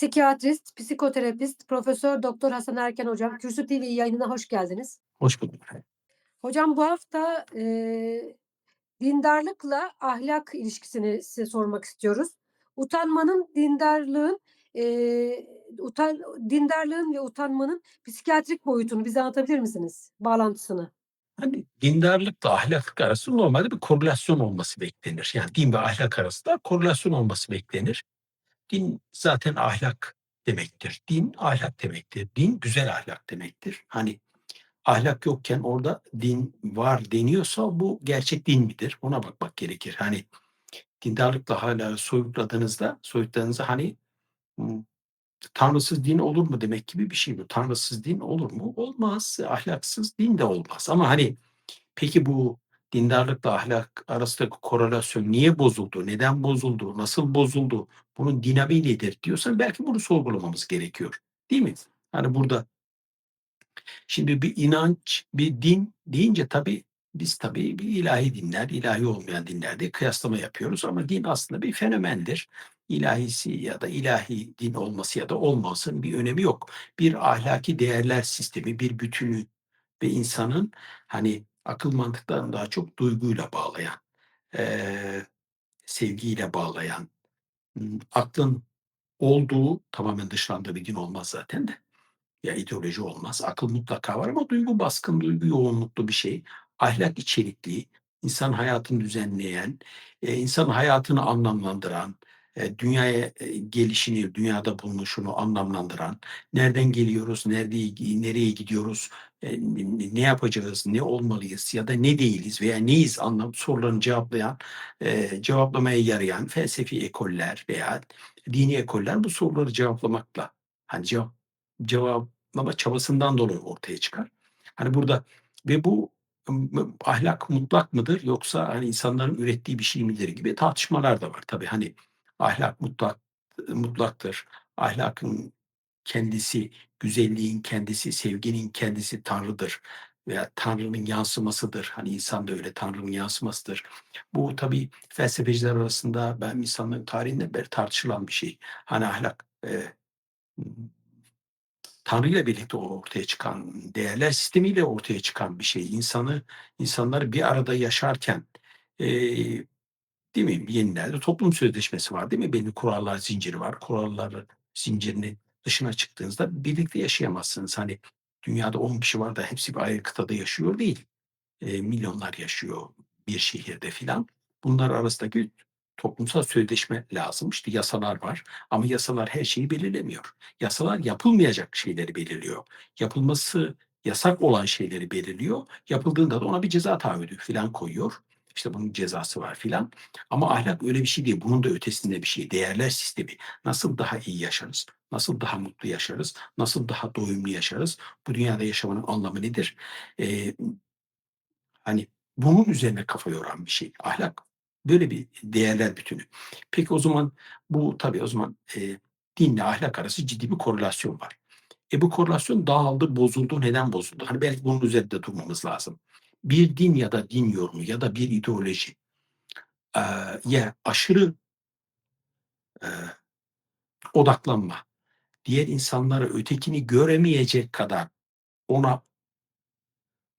Psikiyatrist, psikoterapist, Profesör Doktor Hasan Erken Hocam, Kürsü TV yayınına hoş geldiniz. Hoş bulduk. Hocam bu hafta, eee, dindarlıkla ahlak ilişkisini size sormak istiyoruz. Utanmanın, dindarlığın, eee, utan dindarlığın ve utanmanın psikiyatrik boyutunu bize anlatabilir misiniz, bağlantısını? Hani dindarlıkla ahlak arasında normalde bir korelasyon olması beklenir. Yani din ve ahlak arasında korelasyon olması beklenir. Din zaten ahlak demektir. Din ahlak demektir. Din güzel ahlak demektir. Hani ahlak yokken orada din var deniyorsa bu gerçek din midir? Ona bakmak gerekir. Hani dindarlıkla hala soyutladığınızda, soyutladığınızda hani tanrısız din olur mu demek gibi bir şey bu. Tanrısız din olur mu? Olmaz. Ahlaksız din de olmaz. Ama hani peki bu dindarlıkla ahlak arasındaki korelasyon niye bozuldu? Neden bozuldu? Nasıl bozuldu? Bunun dinamiği nedir diyorsan belki bunu sorgulamamız gerekiyor. Değil mi? Hani burada Şimdi bir inanç, bir din deyince tabii biz tabii bir ilahi dinler, ilahi olmayan dinlerde kıyaslama yapıyoruz ama din aslında bir fenomendir. İlahisi ya da ilahi din olması ya da olmasının bir önemi yok. Bir ahlaki değerler sistemi, bir bütünü ve insanın hani akıl mantıktan daha çok duyguyla bağlayan, eee, sevgiyle bağlayan, aklın olduğu tamamen dışlandığı bir din olmaz zaten de. Ya ideoloji olmaz. Akıl mutlaka var ama duygu baskın, duygu yoğunluklu bir şey. Ahlak içerikli, insan hayatını düzenleyen, eee, insanın hayatını anlamlandıran, dünyaya, gelişini, dünyada bulunuşunu anlamlandıran, nereden geliyoruz, nerede nereye gidiyoruz, ne yapacağız, ne olmalıyız ya da ne değiliz veya neyiz anlam sorularını cevaplayan, cevaplamaya yarayan felsefi ekoller veya dini ekoller bu soruları cevaplamakla, hani, cevap cevaplama çabasından dolayı ortaya çıkar. Hani burada ve bu ahlak mutlak mıdır yoksa, hani, insanların ürettiği bir şey midir gibi tartışmalar da var. Tabii, hani, ahlak mutlak mutlaktır. Ahlakın kendisi, güzelliğin kendisi, sevginin kendisi Tanrı'dır veya Tanrı'nın yansımasıdır. Hani, insan da öyle Tanrı'nın yansımasıdır. Bu tabii felsefeciler arasında ben insanlığın tarihinden beri tartışılan bir şey. Hani, ahlak, eee, ımm Tanrı'yla birlikte ortaya çıkan, değerler sistemiyle ortaya çıkan bir şey. İnsanı insanları bir arada yaşarken, eee, değil mi? Yenilerde toplum sözleşmesi var, değil mi? Belli kurallar zinciri var. Kuralları zincirinin dışına çıktığınızda birlikte yaşayamazsınız. Hani, dünyada 10 kişi var da hepsi bir ayrı kıtada yaşıyor değil. Eee, milyonlar yaşıyor bir şehirde filan. Bunlar arasındaki toplumsal sözleşme lazım. İşte yasalar var ama yasalar her şeyi belirlemiyor. Yasalar yapılmayacak şeyleri belirliyor. Yapılması yasak olan şeyleri belirliyor. Yapıldığında da ona bir ceza taahhüdü filan koyuyor. İşte bunun cezası var filan. Ama ahlak öyle bir şey değil. Bunun da ötesinde bir şey. Değerler sistemi. Nasıl daha iyi yaşarız? Nasıl daha mutlu yaşarız? Nasıl daha doyumlu yaşarız? Bu dünyada yaşamanın anlamı nedir? Eee Hani, bunun üzerine kafa yoran bir şey. Ahlak böyle bir değerler bütünü. Peki o zaman bu tabii o zaman, eee, dinle ahlak arası ciddi bir korelasyon var. E, bu korelasyon dağıldı, bozuldu. Neden bozuldu? Hani, belki bunun üzerinde durmamız lazım. Bir din ya da din yorumu ya da bir ideoloji, eee, ye aşırı, eee, odaklanma, diğer insanları ötekini göremeyecek kadar ona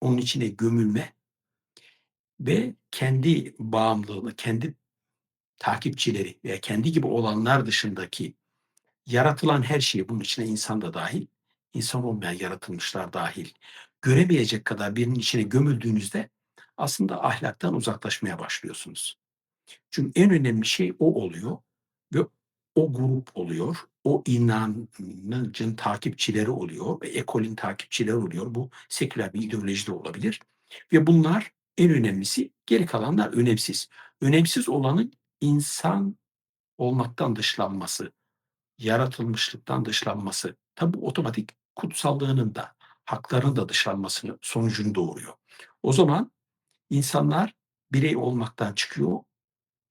onun içine gömülme ve kendi bağımlılığını, kendi takipçileri veya kendi gibi olanlar dışındaki yaratılan her şeyi, bunun içine insan da dâhil, insan olmayan yaratılmışlar dâhil, göremeyecek kadar birinin içine gömüldüğünüzde aslında ahlaktan uzaklaşmaya başlıyorsunuz. Çünkü en önemli şey o oluyor ve o grup oluyor. O inancın takipçileri oluyor ve ekolün takipçileri oluyor. Bu seküler bir ideoloji de olabilir ve bunlar en önemlisi, geri kalanlar önemsiz. Önemsiz olanın insan olmaktan dışlanması, yaratılmışlıktan dışlanması. Tabi bu otomatik kutsallığının da, haklarının da dışlanmasını sonucunu doğuruyor. O zaman insanlar birey olmaktan çıkıyor,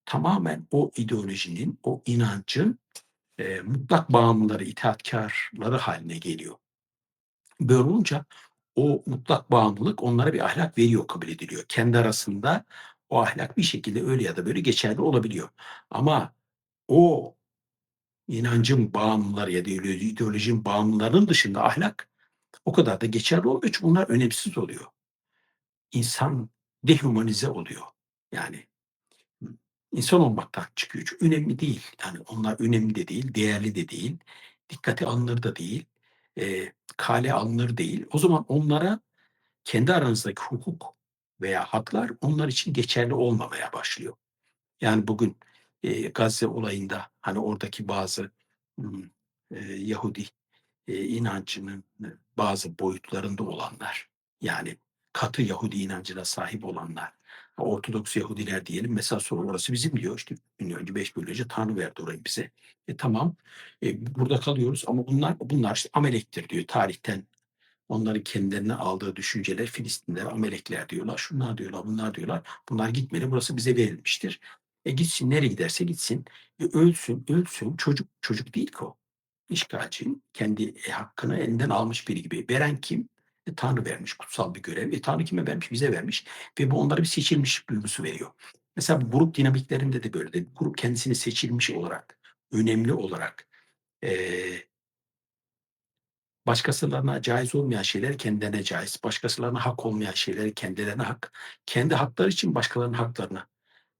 tamamen o ideolojinin, o inancın, eee, mutlak bağımlıları, itaatkârları hâline geliyor. Böyle olunca o mutlak bağımlılık onlara bir ahlak veriyor, kabul ediliyor. Kendi arasında o ahlak bir şekilde öyle ya da böyle geçerli olabiliyor. Ama o inancın bağımlıları ya da ideoloji ideolojinin bağımlılarının dışında ahlak o kadar da geçerli olmuyor çünkü bunlar önemsiz oluyor. İnsan dehumanize oluyor. Yani insan olmaktan çıkıyor. Çünkü önemli değil. Yani onlar önemli de değil, değerli de değil, dikkate alınır da değil, eee, kale alınır değil. O zaman onlara kendi aranızdaki hukuk veya haklar onlar için geçerli olmamaya başlıyor. Yani bugün, eee, Gazze olayında, hani, oradaki bazı, eee, Yahudi, eee, inancının, bazı boyutlarında olanlar, yani katı Yahudi inancına sahip olanlar, Ortodoks Yahudiler diyelim, mesela sonra orası bizim diyor, işte, 3000 önce, 5000 yıl önce Tanrı verdi orayı bize. E, tamam, eee, burada kalıyoruz ama bunlar bunlar işte Amalek'tir diyor tarihten. Onların kendilerine aldığı düşünceler Filistinler, Amalekler diyorlar, şunlar diyorlar, bunlar diyorlar. Bunlar gitmeli, burası bize verilmiştir. E, gitsin, nereye giderse gitsin. E, ölsün, ölsün. Çocuk çocuk değil ki o. İşgalci, kendi, eee, hakkını elinden almış biri gibi. Veren kim? E, Tanrı vermiş kutsal bir görev. E, Tanrı kime vermiş? Bize vermiş ve bu onlara bir seçilmişlik duygusu veriyor. Mesela bu grup dinamiklerinde de böyledir. Grup kendisini seçilmiş olarak, önemli olarak, eee Başkalarına caiz olmayan şeyler kendilerine caiz, başkalarına hak olmayan şeyleri kendilerine hak, kendi hakları için başkalarının haklarını,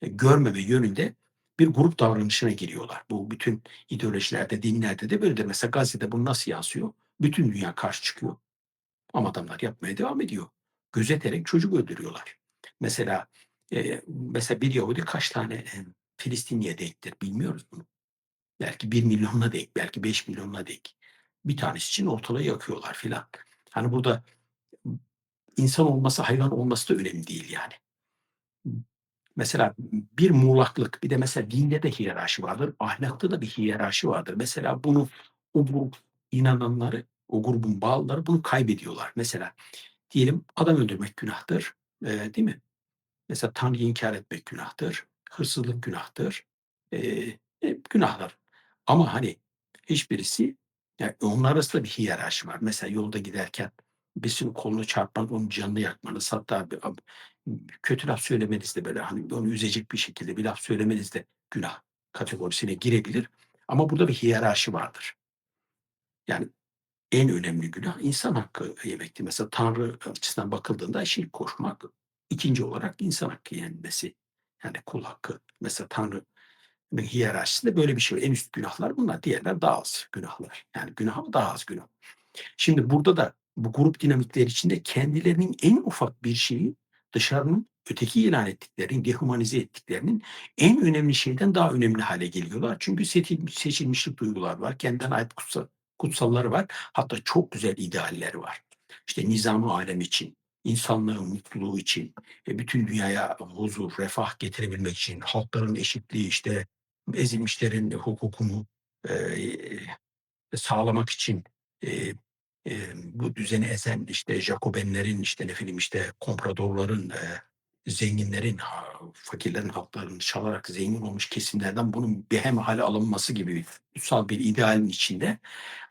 eee, görmeme yönünde bir grup davranışına giriyorlar. Bu bütün ideolojilerde, dinlerde de böyledir. Mesela Gazze'de bu nasıl yansıyor? Bütün dünya karşı çıkıyor ama adamlar yapmaya devam ediyor. Gözeterek çocuk öldürüyorlar. Mesela, eee, mesela bir Yahudi kaç tane, emm, Filistinliye denktir bilmiyoruz bunu. Belki 1.000.000'la denk, belki 5.000.000'la denk. Bir tanesi için ortalığı yakıyorlar filan. Hani burada insan olması, hayvan olması da önemli değil yani. Mesela bir muğlaklık, bir de mesela dinde de hiyerarşi vardır, ahlakta da bir hiyerarşi vardır. Mesela bunu o grup inananları, o grubun bağlıları bunu kaybediyorlar. Mesela diyelim adam öldürmek günahtır, eee, değil mi? Mesela Tanrı'yı inkar etmek günahtır, hırsızlık günahtır, eee, hep günahlar. Ama, hani, hiçbirisi yani onlar arasında bir hiyerarşi var. Mesela yolda giderken birisinin kolunu çarpmak, onun canını yakmanız, hatta bir kötü laf söylemeniz de böyle, hani, onu üzecek bir şekilde bir laf söylemeniz de günah kategorisine girebilir. Ama burada bir hiyerarşi vardır. Yani en önemli günah insan hakkı yemektir. Mesela Tanrı açısından bakıldığında şirk koşmak, ikinci olarak insan hakkı yenmesi. Yani kul hakkı. Mesela Tanrı'nın hiyerarşisinde böyle bir şey var. En üst günahlar bunlar. Diğerler daha az günahlar. Yani günah daha az günah. Şimdi burada da bu grup dinamikleri içinde kendilerinin en ufak bir şeyi dışarının öteki ilan ettiklerinin, dehumanize ettiklerinin en önemli şeyden daha önemli hale geliyorlar. Çünkü seçilmiş seçilmişlik duygular var. Kendilerine ait kutsal kutsalları var. Hatta çok güzel idealleri var. İşte nizam alem için, insanlığın mutluluğu için, e, bütün dünyaya huzur, refah getirebilmek için, halkların eşitliği, işte ezilmişlerin hukukunu, eee, sağlamak için, eee, emm, bu düzeni ezen, işte, Jacobenlerin, işte, ne bileyim, işte, kompradorların, eee, zenginlerin, fakirlerin haklarını çalarak zengin olmuş kesimlerden bunun behemhâle alınması gibi kutsal bir idealin içinde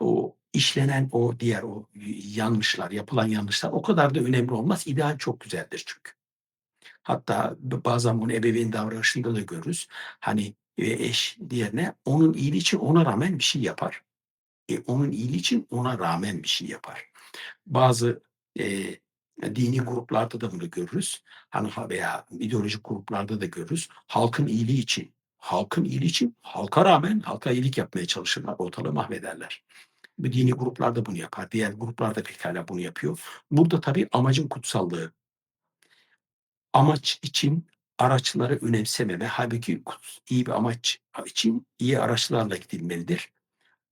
o işlenen o diğer o yanlışlar, yapılan yanlışlar o kadar da önemli olmaz. İdeal çok güzeldir çünkü. Hatta bazen bunu ebeveyn davranışında da görürüz. Hani, eş diğerine onun iyiliği için ona rağmen bir şey yapar. E, onun iyiliği için ona rağmen bir şey yapar. Bazı, eee, dini gruplarda da bunu görürüz. Hani, ha veya ideolojik gruplarda da görürüz. Halkın iyiliği için, halkın iyiliği için halka rağmen halka iyilik yapmaya çalışırlar, ortalığı mahvederler. Bu dini gruplar da bunu yapar. Diğer gruplar da pekâlâ bunu yapıyor. Burada tabii amacın kutsallığı. Amaç için araçları önemsememe. Hâlbuki kuts iyi bir amaç için iyi araçlarla gidilmelidir.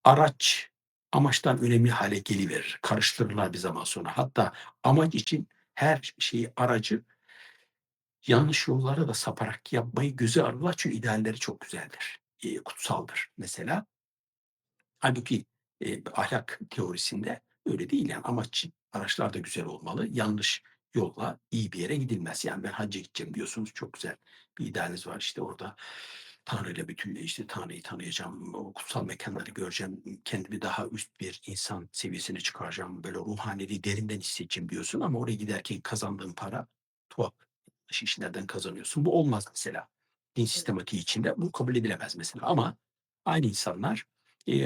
Araç amaçtan önemli hâle geliverir. Karıştırırlar bir zaman sonra. Hatta amaç için her şeyi, aracı yanlış yollara da saparak yapmayı göze alırlar. Çünkü idealleri çok güzeldir, eee, kutsaldır mesela. Hâlbuki, eee, ahlak teorisinde öyle değil yani. Amaç, araçlar da güzel olmalı. Yanlış yolla iyi bir yere gidilmez. Yani ben hacca gideceğim diyorsunuz, çok güzel bir idealiniz var. İşte orada Tanrı'yla bütünleşti, işte Tanrı'yı tanıyacağım, o kutsal mekânları göreceğim, kendimi daha üst bir insan seviyesine çıkaracağım, böyle ruhaniliği derinden hissedeceğim diyorsun ama oraya giderken kazandığın para tuhaf işlerden kazanıyorsun. Bu olmaz mesela. Din sistematiği içinde bu kabul edilemez mesela ama aynı insanlar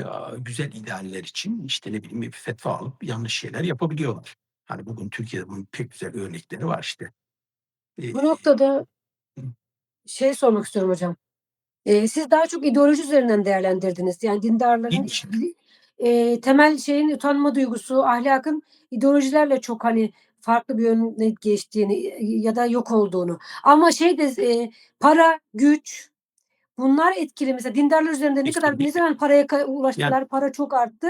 aaa, güzel idealler için, işte, ne bileyim, bir fetva alıp yanlış şeyler yapabiliyorlar. Hani, bugün Türkiye'de bunun pek güzel örnekleri var işte. Eee Bu noktada Hı. şey sormak istiyorum hocam. Eee, siz daha çok ideoloji üzerinden değerlendirdiniz. Yani Din dindarların için. di eee, temel şeyin utanma duygusu, ahlakın ideolojilerle çok, hani, farklı bir yöne geçtiğini, ya da yok olduğunu ama şey de eee, para, güç bunlar etkili. Mesela dindarlar üzerinde ne kadar ne Kesinlikle. zaman paraya ka Yani ulaştılar, para çok arttı.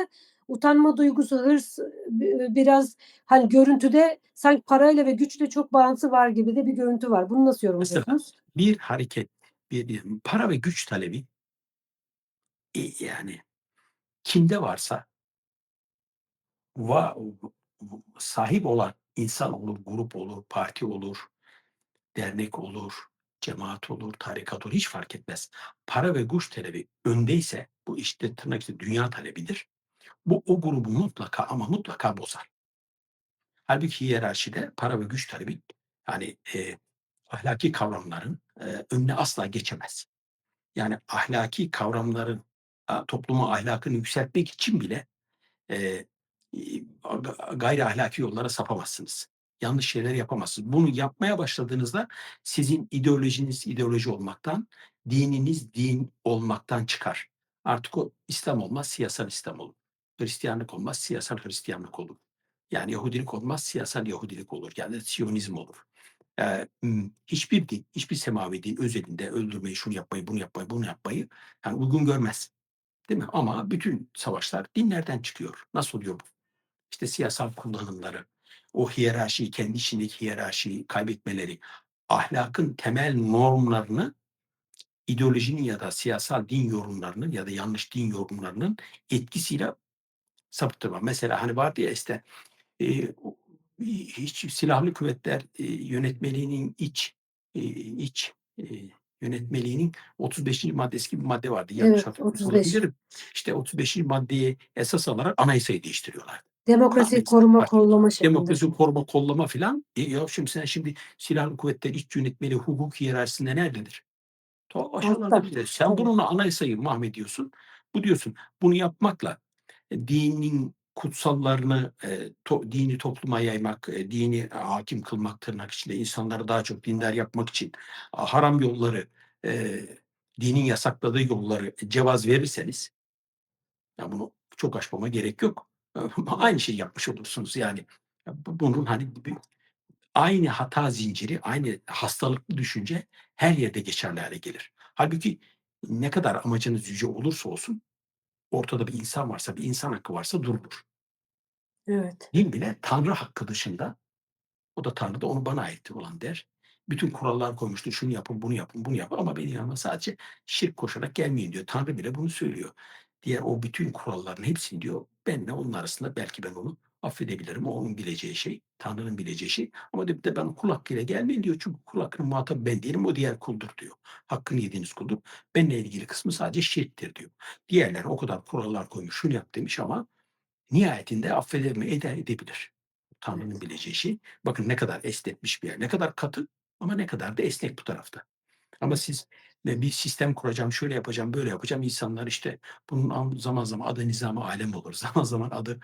Utanma duygusu, hırs, bi biraz, hani, görüntüde sanki parayla ve güçle çok bağlantısı var gibi de bir görüntü var. Bunu nasıl Mesela yorumluyorsunuz? bir hareket, bir para ve güç talebi yani kimde varsa va sahip olan insan olur, grup olur, parti olur, dernek olur, cemaat olur, tarikat olur, hiç fark etmez. Para ve güç talebi öndeyse, bu, işte, tırnak içinde dünya talebidir. Bu, o grubu mutlaka ama mutlaka bozar. Hâlbuki hiyerarşide para ve güç talebi, hani, eee, ahlaki kavramların, eee, önüne asla geçemez. Yani ahlaki kavramların, aaa, toplumun ahlakını yükseltmek için bile, ga gayri ahlaki yollara sapamazsınız. Yanlış şeyler yapamazsınız. Bunu yapmaya başladığınızda sizin ideolojiniz ideoloji olmaktan, dininiz din olmaktan çıkar. Artık o İslam olmaz, siyasal İslam olur. Hristiyanlık olmaz, siyasal Hristiyanlık olur. Yani Yahudilik olmaz, siyasal Yahudilik olur. Yani Siyonizm olur. Imm, hiçbir din, hiçbir semavi din özelinde öldürmeyi, şunu yapmayı, bunu yapmayı, bunu yapmayı, yani, uygun görmez. Değil mi? Ama bütün savaşlar dinlerden çıkıyor. Nasıl oluyor bu? İşte, siyasal kullanımları, o hiyerarşiyi, kendi içindeki hiyerarşiyi kaybetmeleri, ahlakın temel normlarını ideolojinin ya da siyasal din yorumlarının ya da yanlış din yorumlarının etkisiyle sapıtırlar. Mesela, hani, vardı ya, işte, hi hiç silahlı kuvvetler, yönetmeliğinin iç, iç, yönetmeliğinin 35. maddesi gibi bir madde vardı. Yanlış Evet, hatırlamış 35. olabilirim. İşte, 35. maddeyi esas alarak anayasayı değiştiriyorlardı. Demokrasiyi Anayasa koruma, bak, kollama şeklinde. demokrasi, koruma, kollama filan. E, ya, şimdi sen şimdi silahlı kuvvetler iç yönetmeliği, hukuk hiyerarşisinde nerededir? Ta aşağılarda. Sen bununla anayasayı mahvediyorsun. Bu diyorsun, bunu yapmakla, eee, dinin kutsallarını, eee, to dini topluma yaymak, eee, dini hâkim kılmak, tırnak içinde, insanları daha çok dindar yapmak için a haram yolları, eee, dinin yasakladığı yolları cevaz verirseniz ya, bunu çok açmama gerek yok. Aynı şeyi yapmış olursunuz yani. Ya, bu bunun, hani, aynı hata zinciri, aynı hastalıklı düşünce her yerde geçerli hâle gelir. Hâlbuki ne kadar amacınız yüce olursa olsun ortada bir insan varsa, bir insan hakkı varsa durdur. Evet. Din bile Tanrı hakkı dışında, o da Tanrı da onu bana aittir olan der. Bütün kurallar koymuştur. Şunu yapın, bunu yapın, bunu yapın ama benim yanıma sadece şirk koşarak gelmeyin diyor. Tanrı bile bunu söylüyor. Diğer o bütün kuralların hepsini diyor, benle onun arasında belki ben onu affedebilirim. O onun bileceği şey, Tanrı'nın bileceği şey ama de de ben kul hakkıyla gelmeyin diyor. Çünkü kul hakkının muhatabı ben değilim, o diğer kuldur diyor. Hakkını yediğiniz kuldur. Benimle ilgili kısmı sadece şirktir diyor. Diğerleri o kadar kurallar koymuş, şunu yap demiş ama nihayetinde affeder mi? Eder, edebilir. Tanrı'nın bileceği şey. Bakın ne kadar esnetmiş bir yer, ne kadar katı ama ne kadar da esnek bu tarafta. Ama siz bir sistem kuracağım, şöyle yapacağım, böyle yapacağım. İnsanlar işte bunun am zaman zaman adı nizam-ı alem olur. Zaman zaman adı,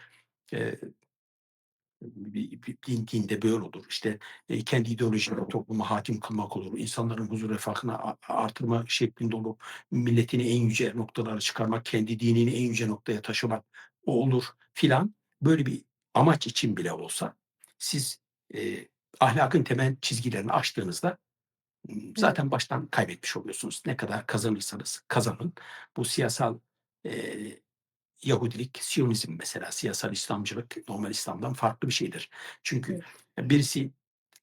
bir din dinde böyle olur. İşte, eee, kendi ideolojini topluma hâkim kılmak olur. İnsanların huzur refahını artırma şeklinde olur. Milletini en yüce noktalara çıkarmak, kendi dinini en yüce noktaya taşımak, olur filan. Böyle bir amaç için bile olsa siz, eee, ahlakın temel çizgilerini aştığınızda, zaten baştan kaybetmiş oluyorsunuz. Ne kadar kazanırsanız kazanın. Bu siyasal, eee, Yahudilik, Siyonizm mesela siyasal İslamcılık normal İslam'dan farklı bir şeydir. Çünkü Evet. birisi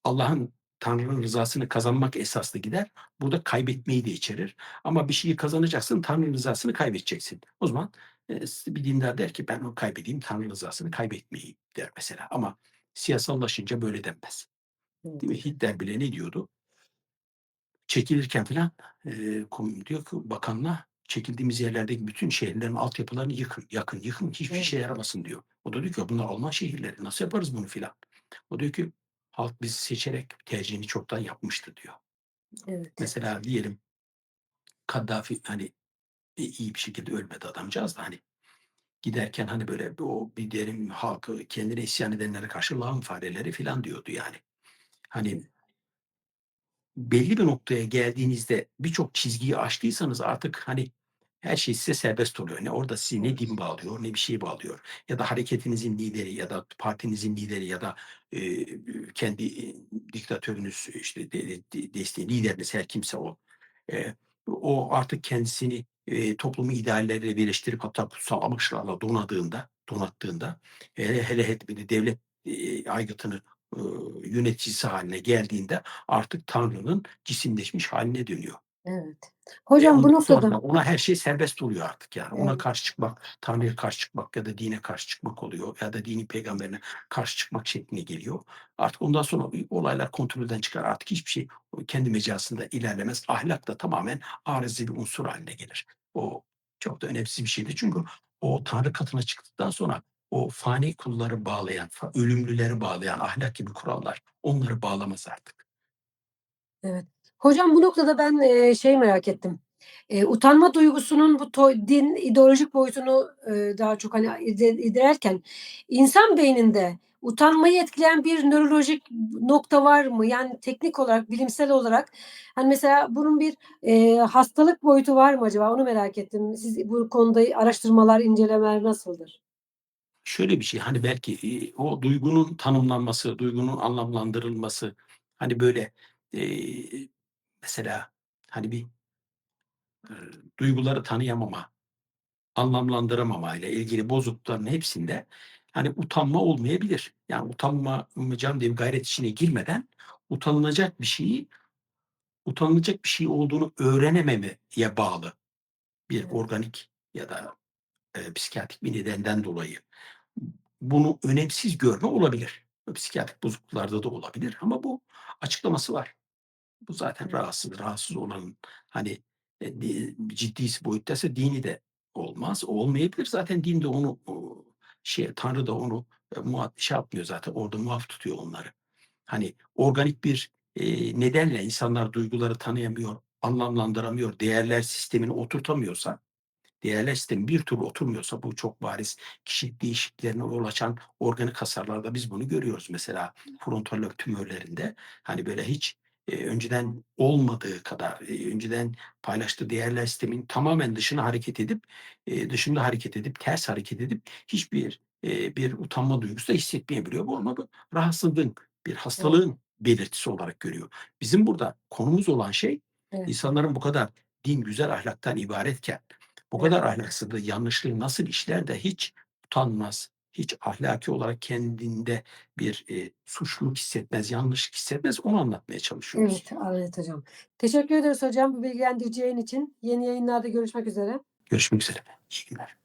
Allah'ın, Tanrı'nın rızasını kazanmak esaslı gider. Burada kaybetmeyi de içerir ama bir şeyi kazanacaksın, Tanrı'nın rızasını kaybedeceksin. O zaman, bir dindar der ki ben onu kaybedeyim, Tanrı rızasını kaybetmeyeyim der mesela ama siyasallaşınca böyle denmez. Değil mi? Hitler bile ne diyordu? Çekilirken filan, eee, kom diyor ki bakanına, "Çekildiğimiz yerlerdeki bütün şehirlerin altyapılarını yıkın, yakın, yıkın, hiçbir Evet. işe yaramasın." diyor. O da diyor ki, "Bunlar Alman şehirleri, nasıl yaparız bunu?" filan. O diyor ki, "Halk bizi seçerek tercihini çoktan yapmıştı." diyor. Evet. Mesela diyelim Kaddafi, hani, i iyi bir şekilde ölmedi adamcağız da, hani, giderken hani böyle o bir derin halkı kendine isyan edenlere karşı lağım fareleri filan diyordu yani. Hani belli bir noktaya geldiğinizde birçok çizgiyi aştıysanız artık hani her şey size serbest oluyor. Ne orada sizi ne din bağlıyor ne bir şey bağlıyor. Ya da hareketinizin lideri ya da partinizin lideri ya da e, kendi e, diktatörünüz işte de, de, desteği lideriniz her kimse o. E, o artık kendisini e, toplumu idealleriyle birleştirip hatta kutsal amaçlarla donadığında, donattığında hele hele, de devlet e, aygıtını e, yöneticisi haline geldiğinde artık Tanrı'nın cisimleşmiş haline dönüyor. Evet. E, Hocam bu ondan sonra noktada ona her şey serbest oluyor artık yani. Ona Evet. karşı çıkmak, Tanrı'ya karşı çıkmak ya da dine karşı çıkmak oluyor ya da dini peygamberine karşı çıkmak şekline geliyor. Artık ondan sonra olaylar kontrolden çıkar. Artık hiçbir şey kendi mecrasında ilerlemez. Ahlak da tamamen arızi bir unsur haline gelir. O çok da önemsiz bir şeydi. Çünkü o Tanrı katına çıktıktan sonra o fani kulları bağlayan, fa- ölümlüleri bağlayan ahlak gibi kurallar onları bağlamaz artık. Evet. Hocam bu noktada ben, eee, şeyi merak ettim. Eee, utanma duygusunun bu to din ideolojik boyutunu, eee, daha çok, hani, ide irdelerken insan beyninde utanmayı etkileyen bir nörolojik nokta var mı? Yani teknik olarak, bilimsel olarak, hani, mesela bunun bir, eee, hastalık boyutu var mı acaba? Onu merak ettim. Siz bu konuda araştırmalar, incelemeler nasıldır? Şöyle bir şey, hani, belki, iii, o duygunun tanımlanması, duygunun anlamlandırılması, hani, böyle, eee, mesela, hani, bir, ııı, duyguları tanıyamama, anlamlandıramama ile ilgili bozuklukların hepsinde, hani, utanma olmayabilir. Yani, utanmayacağım diye bir gayret içine girmeden utanılacak bir şeyi, utanılacak bir şey olduğunu öğrenememeye bağlı bir organik ya da, eee, psikiyatrik bir nedenden dolayı bunu önemsiz görme olabilir. Psikiyatrik bozukluklarda da olabilir ama bu açıklaması var. Bu zaten rahatsız, rahatsız olanın hani e, di- ciddi boyuttaysa dini de olmaz. Olmayabilir. Zaten din de onu o, şey Tanrı da onu e, muhat şey yapmıyor zaten. Orada muaf tutuyor onları. Hani organik bir e, nedenle insanlar duyguları tanıyamıyor, anlamlandıramıyor, değerler sistemini oturtamıyorsa değerler sistemi bir türlü oturmuyorsa bu çok bariz kişilik değişikliklerine yol açan organik hasarlarda biz bunu görüyoruz. Mesela frontal lob tümörlerinde hani böyle hiç e, önceden olmadığı kadar e, önceden paylaştığı değerler sistemin tamamen dışına hareket edip e, dışında hareket edip ters hareket edip hiçbir e, bir utanma duygusu da hissetmeyebiliyor. Bu ama bu rahatsızlığın bir Evet. hastalığın belirtisi olarak görüyor. Bizim burada konumuz olan şey Evet. insanların bu kadar din güzel ahlaktan ibaretken bu Evet. kadar ahlaksızlığı, yanlışlığı nasıl işler de hiç utanmaz, hiç ahlaki olarak kendinde bir, eee, suçluluk hissetmez, yanlışlık hissetmez, onu anlatmaya çalışıyoruz. Evet, evet hocam. Teşekkür ederiz hocam bu bilgilendirici yayın için. Yeni yayınlarda görüşmek üzere. Görüşmek üzere. İyi günler.